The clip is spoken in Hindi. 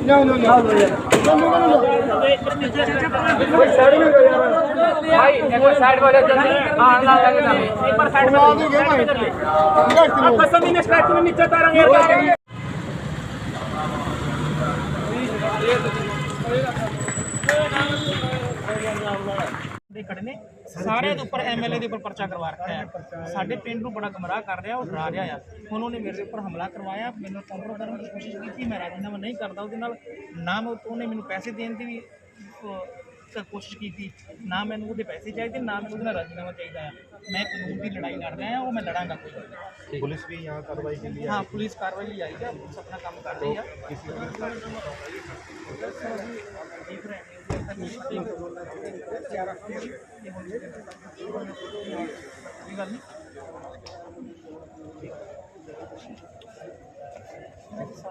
No, no, no. भाई एक साइड में चलते हाँ ना लगे ना एक बार साइड में आप कसम ही नहीं स्ट्राइक में नीचे तारंगे ਦੇ ਖੜੇ ਨੇ ਸਾਰਿਆਂ ਦੇ ਉੱਪਰ ਐਮਐਲਏ ਦੇ ਉੱਪਰ ਪਰਚਾ ਕਰਵਾ ਰੱਖਿਆ ਹੈ। ਸਾਡੇ ਪਿੰਡ ਨੂੰ ਬੜਾ ਗਮਰਾਹ ਕਰ ਰਿਹਾ, ਉਹ ਡਰਾ ਰਿਹਾ ਆ। ਹੁਣ ਉਹਨੇ ਮੇਰੇ ਉੱਪਰ ਹਮਲਾ ਕਰਵਾਇਆ। ਮੈਨੂੰ ਕੰਟਰੋਲ ਕਰਨ ਦੀ ਕੋਸ਼ਿਸ਼ ਕੀਤੀ, ਮੈਂ ਰਾਜੀਨਾਮਾ ਨਹੀਂ ਕਰਦਾ ਉਹਦੇ ਨਾਲ। ਨਾ ਮੈਂ, ਉਹਨੇ ਮੈਨੂੰ ਪੈਸੇ ਦੇਣ ਦੀ ਵੀ सर कोशिश की थी ना मैं मुझे पैसे चाहिए ना मैं मैंने राजीनामा चाहिए मैं कानून की लड़ाई लड़ रहा हैं और मैं लड़ांगा कोई पुलिस भी यहाँ कार्रवाई के लिए हाँ पुलिस कार्रवाई लिए आई है पुलिस अपना काम कर रही है